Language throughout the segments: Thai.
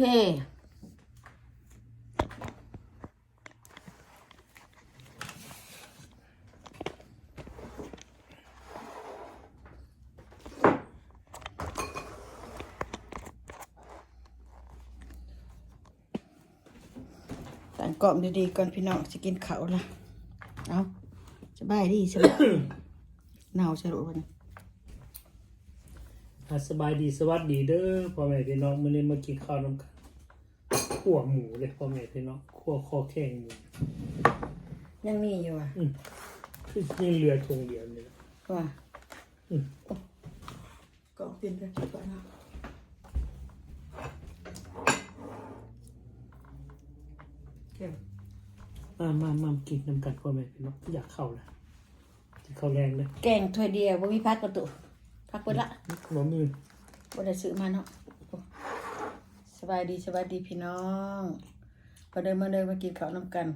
เคตั้งกอมดีๆก่อนพี่น้องจะกินเขาละเอาสบายดีสบายหนาวใช่หรือเปล่าเนี่ย อะสบายดีสวัสดีเด้อพ่อแม่พี่น้องมื้อนี้มากินข้าวน้ำกันขั่วหมูเลยพ่อแม่พี่น้องขั่วคอแข้งหมูยังมีอยู่อะอืมคือยังเหลือทงเดียวนี่แหละว่าอืมก็เปลี่ยนไปก่อนนะเก็บมามามากินน้ำกันพ่อแม่พี่น้องอยากเข้าแล้วจะเข้าแรงเลยแกงถ้วยเดียวบ่มีพักประตู พักเปิดละขนมมือบ่ได้ซื้อมาเนาะโอ้สบายดีสบายดีพี่น้องมาเดินมาเดินมากินข้าวน้ำกัน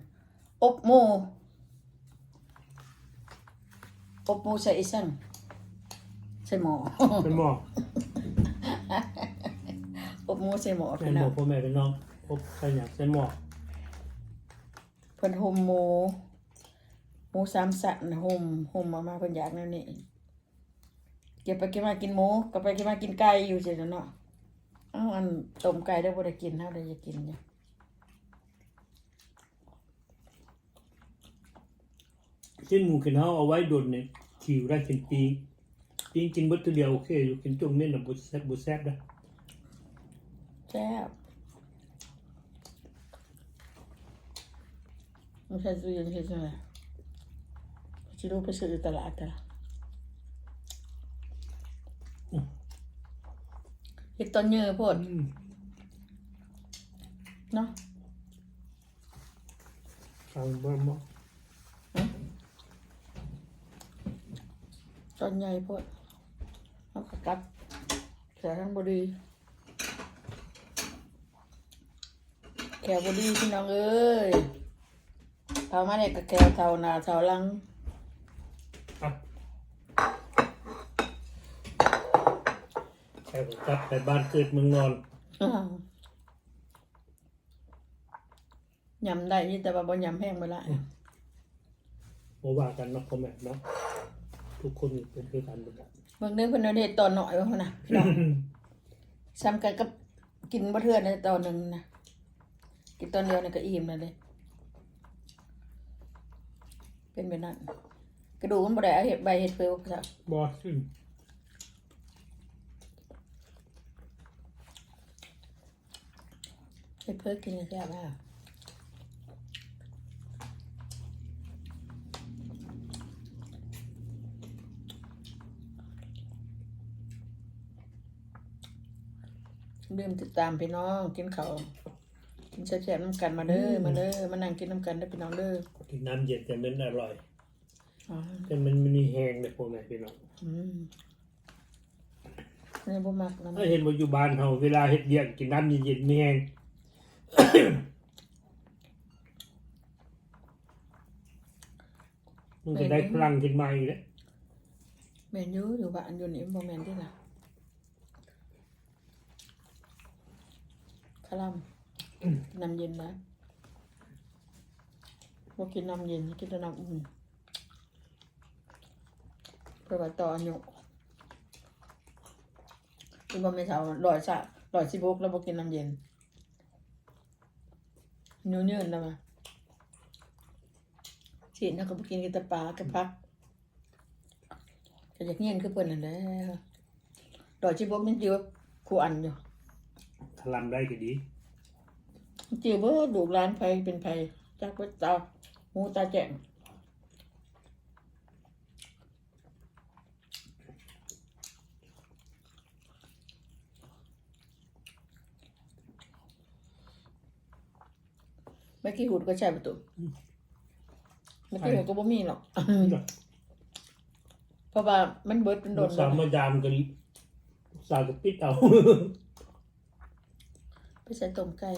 อบหมูอบหมูใส่อีสังใส่หม้อเป็นหมอกอบหมูใส่หม้อเป็นพี่หมน้ออกงพ่อแม่พี่น้องพบใครอยากเป็นหมอกเพิ่นห่มหมูหมูสามสันห่มห่มมามาเพิ่นอยากแนวนี้ เก็บไปกินมากินหมูก็ไปกินมากินไก่อยู่สิเนาะเอ้าอันต้มไก่ได้บ่ได้กินเฮาได้จะกินอยู่เส้นหมูกินเฮาเอาไว้โดนเนี่ยขิวได้กินปีปีกินเบิดตัวเดียวโอเคอยู่กินจุ่มเม่นน่ะบ่แซ่บบ่แซ่บนะแซ่บไม่ใช่ตู้เย็นใช่ไหมชิลูกไปซื้ออยู่ตลาดแต่ละ เฮ็ดต้นเยอะโพดอืมเนาะฟังบ่หมอกต้นใหญ่โพดเอากระตัดแขนทั้งบดีแขวบดีพี่น้องเอ้ยเท่ามาเนี่ยก็แขวเท่าหนาเท่าหลัง อะ ใครบอกกลับไปบ้านเกิดเมืองนอนอ้าวยำได้นี่แต่ว่าบ่ยำแห้งไปละบ่ว่ากันเนาะพ่อแม่เนาะทุกคนเป็นคือกันหมดอะเบิ่งเด้อเพิ่นเอาเด็ดตอนหน่อยว่าพุ่นน่ะพี่น้องซ้ำกันกับกินบ่เทื่อในตอนหนึงนะกินตอนเดียวนี่ก็อิ่มแล้วเด้เป็นแบบนั้นกระดูกมันบ่ได้เอาเห็ดใบเห็ดเปลือกซะบ่ขึ้น เห็ดเปลือกกินก็แซ่บอะลืมติดตามพี่น้องกินข้าวกินแซ่บๆน้ำกันมาเด้อมาเด้อมานั่งกินน้ำกันเด้อพี่น้องเด้อกินน้ำเย็นแต่มันอร่อย อ๋อแต่มันมันมีแห้งเลยพ่อแม่พี่น้องอืมนี่บ่มักน้ำถ้าเห็นว่าอยู่บ้านเฮาเวลาเฮ็ดเวียกกินน้ำเย็นๆมีแห้ง มันจะได้พลังขึ้นมาอีกแล้วแมนอยูอยู่บ้านอยู่นี่บ่แมนที่ล่ะคาลัมน้ำเย็นนะบ่กินน้ำเย็นกินแต่น้ำอุ่นเพื่อว่าต่ออายุคุณบ่แม่นสาวร้อยสะร้อยสิบหกแล้วบ่กินน้ำเย็น นิ้วยืนแล้วมาสิแล้วก็บ่กินกินแต่ปลากับผักก็อยากเงียนคือเพิ่นนั่นแหละดอกชิบกมันจิวครูอันอยู่ทลำได้ก็ดีจิวเบ่ลูกหลานไผเป็นไผจักว่าตาหูตาแจ้ง ไม่กี่หูดก็ใช่ประตูไม่กี่หูดก็บ่มีหรอกเพราะว่ามันเบิดเป็นโดลูนกสาวมายามกันลูกสาวก็ปิดเอาไปใส่ต้มไก่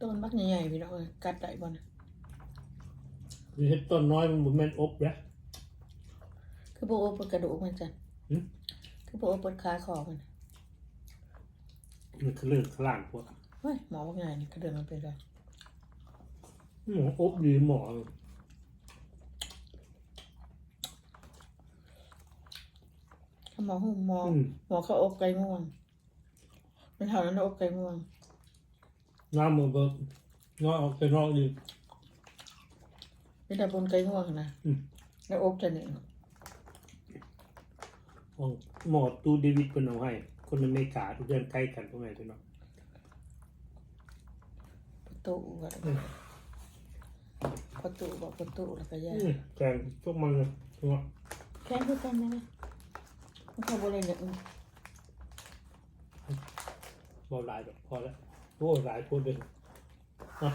ต้นบักใหญ่ๆพี่น้องเอ้ยกัดได้บ่นะคือเฮ็ดต้นน้อยมันบ่แม่นอบนะ คือบ่โอบเปิดกระดูกมันจ้ะหึ คือบ่โอบเปิดขาคอมัน มันคือเรื่องขลางพวกเฮ้ยหมอบักใหญ่นี่กระเดินมันไปแล้วหมออบดีหมอถ้าหมอหูหมออืมหมอเขาอบไก่ง่วงเป็นเท่านั้นนะอบไก่ง่วง น้ำมันก็น้อยออกไปนอกอีกเป็นแต่บนไก่ง่วงนะอืม แล้วอบจะนี่ของหมอตูเดวิดเป็นเอาให้ คนอเมริกาทุกเดือนใกล้กันพวกไงพี่น้องประตูก็อืมประตูบอกประตูแล้วก็แย่อืมแกงพวกมันเลยใช่ไหมแค่คือกันนะมันเข้าบริเวณเนี่ยบอหลายแบบพอแล้ว โอ้หลายโพดเลยนะ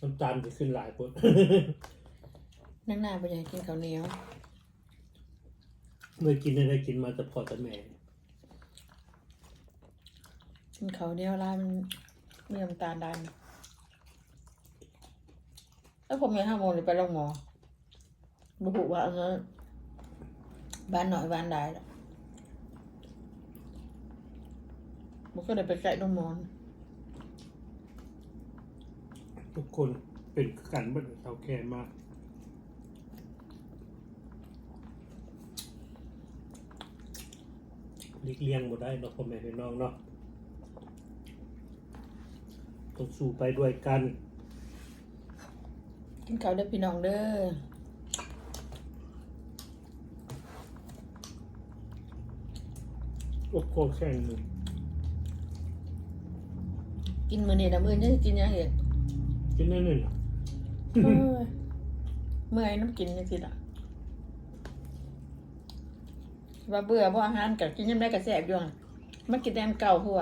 น้ำตาลจะขึ้นหลายโพดนั่งหน้าไปยังกินข้าวเหนียวเมื่อกินอะไรกินมาแต่พอแต่แม่กินข้าวเหนียวร้านมันมีน้ำตาลดัน แล้วผมยังห้าโมงเลยไปโรงหมอบุหุว่าเออบ้านหน่อยบ้านใดละมันก็เลยไปใกล้โรงหมอ ทุกคนเป็นกันบัดเท่าแก่มากหลีกเลี่ยงหมดได้เนาะพ่อแม่พี่น้องเนาะต้องสู้ไปด้วยกัน กินข้าวเด้อพี่น้องเด้อโอ้โหแข่งหนึ่งกินมื้อนี้นะมื้อนี้จะกินหยังอีก กินนั่นหนึ่งเอ้ยเมื่อยน้ำกินจังซี่ล่ะว่าเบื่อบ่อาหารก็กินยามใดก็แซ่บอยู่หั่นมันกินแต่อันเก่าหัว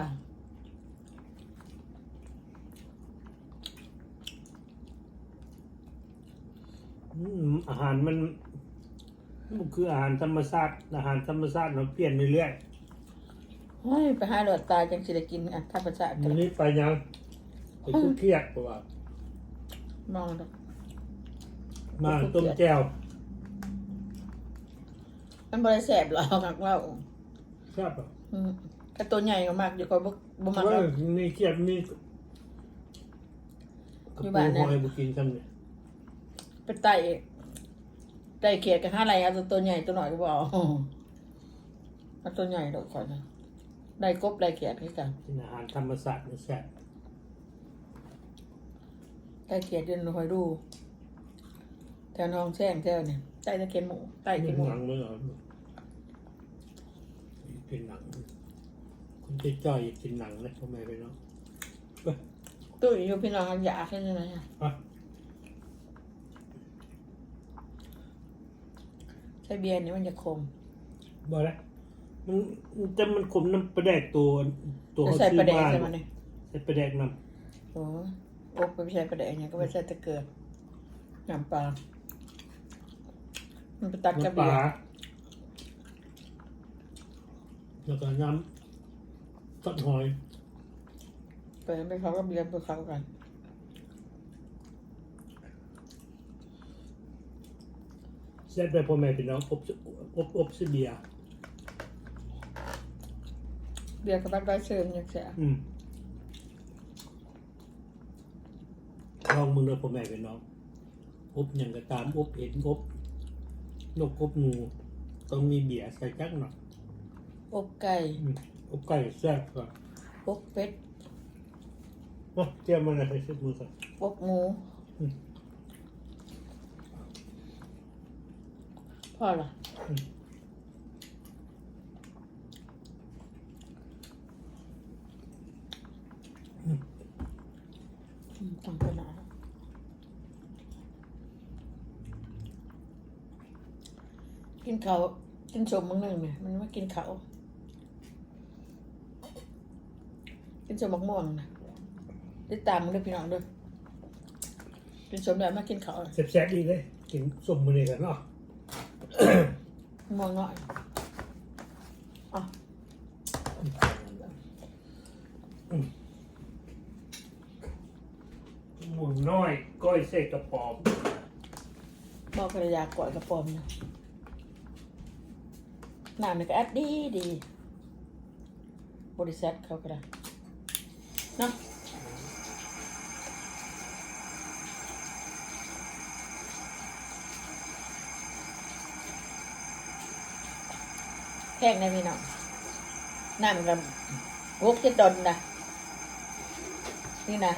อืมอาหารมันมันคืออาหารธรรมชาติอาหารธรรมชาติเราเปลี่ยนเรื่อยเฮ้ยไปหาหลอดตายจังสิได้กินอะธรรมชาติๆกัมันนนี้ไปยังไปคุกเครียดกว่า มองดอกมาต้มแจ่วมันบ่ได้แซ่บหรอกหักว่าแซ่บอะอืมแต่ตัวใหญ่ก็มากอยู่ก็บ่บ่มักหรว่าอกมีเครียดมีกระอยู่ปูบ้านหเนี่ย อยบุกินกันเนี่ยไปไต่ไต่เขียดกับห้าไรเอาตัวใหญ่ตัวหน่อยก็บ่เอาเอาตัวใหญ่ดอกก่อนนะได้กบได้เขียดคือกัน กินอาหารธรรมชาติมันแซ่บ ได้เขียดเดินคอยดูแถวหนองแช่งแถวเนี่ยใต้ตะเคียนหมูใต้เป็กินนหมูหนังเลยเหรอเป็นหนังคนที่จ้อยกินหนังเลยพ่อแม่ไปเนาะตู้อยู่พี่น้องอยากแค่ไหนอะอะใช้เบียร์นี่มันจะคม บอกแล้วมันมันจะมันขมน้ำประแดกตัวตัวเขาใส่ประเดกมาใช่ไหมเนี่ยใส่ประแดกนโอ้ อบไปใช้ประเดกเนี่ยก็ไปใช้ตะเกียบน้ำปลามันไปตัดำกับน้ำปเบียลาร์แล้วก็น้ำต้นหอยไปไปเขาก็เบียร์ไปเขากันแซ่บไปพ่อแม่พี่น้องอบอบอบซิเบียร์เบียร์กับบ้านใบเชิญยังเสีย อืม ลองมึงเลยพ่อแม่พี่น้องอบอย่างก็ตามอบเห็ดอบนกอบหนูต้องมีเบียร์ใส่จักหน่อยอบไก่อืมอบไก่แซ่บก่อนอบเป็ดเนาะเตรียมมันอะไรใส่มือก่อนอบหมูอืมพ่อเหรอ อืม อืมต้องไปไหนกิน เขาวกินสมมึงหนึ่งเนี่ยมันมากินเขาวกินสมมักม่วงนะติดตามมึงด้วยพี่น้องด้วยกินสมแบบมากินเขาวแซ่บๆดีเลยกินส้มมือนี่กันเนาะม่วงน้อยอะอืมหมุนน้อย ก้อยเสกกระป๋อมบอกภรรยากอดกระปอมนะ น้ำนี่ก็อัดดีดี บริษัทเขาก็ได้เนาะแพงนะพี่น้องน้ำกับหกเจ็ดดอนนะนี่นะ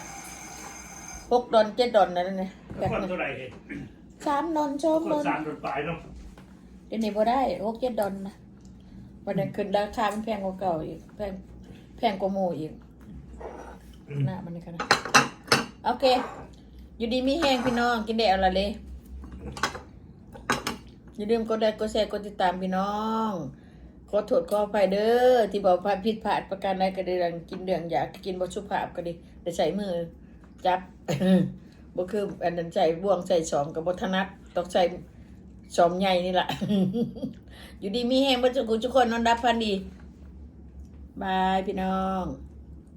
หกดอนเจ็ดดอนนะนี่แบบคนนี้เท่าไหร่เห็นสามดอนชมคดนอนสามโดนปลายเนาะเดี๋ยวนี้บ่ได้หกเจ็ดดอนนะ วันนั้นขึ้นราคามันแพงกว่าเก่าอีกแพงแพงกว่าหมูอีกหน้ามันนี่กันนะโอเค อยู่ดีมีแห้งพี่น้องกินได้เอาละเลยอย่าลืมกดไลค์กดแชร์กดติดตามพี่น้องขอโทษขออภัยเด้อที่บอกพลาดผิดพลาดประการใดก็ได้ดังกินเรื่องอยากกินบ่สุภาพก็ดีแต่ใส่มือจับบ่คืออันนั้นใส่บ่วงใส่สอมกับบ่ถนัดต้องใส่ สมใหญ่นี่แหละ อยู่ดีมีแห้งมาจุกุทุกคนนอนรับพันดี บายพี่น้อง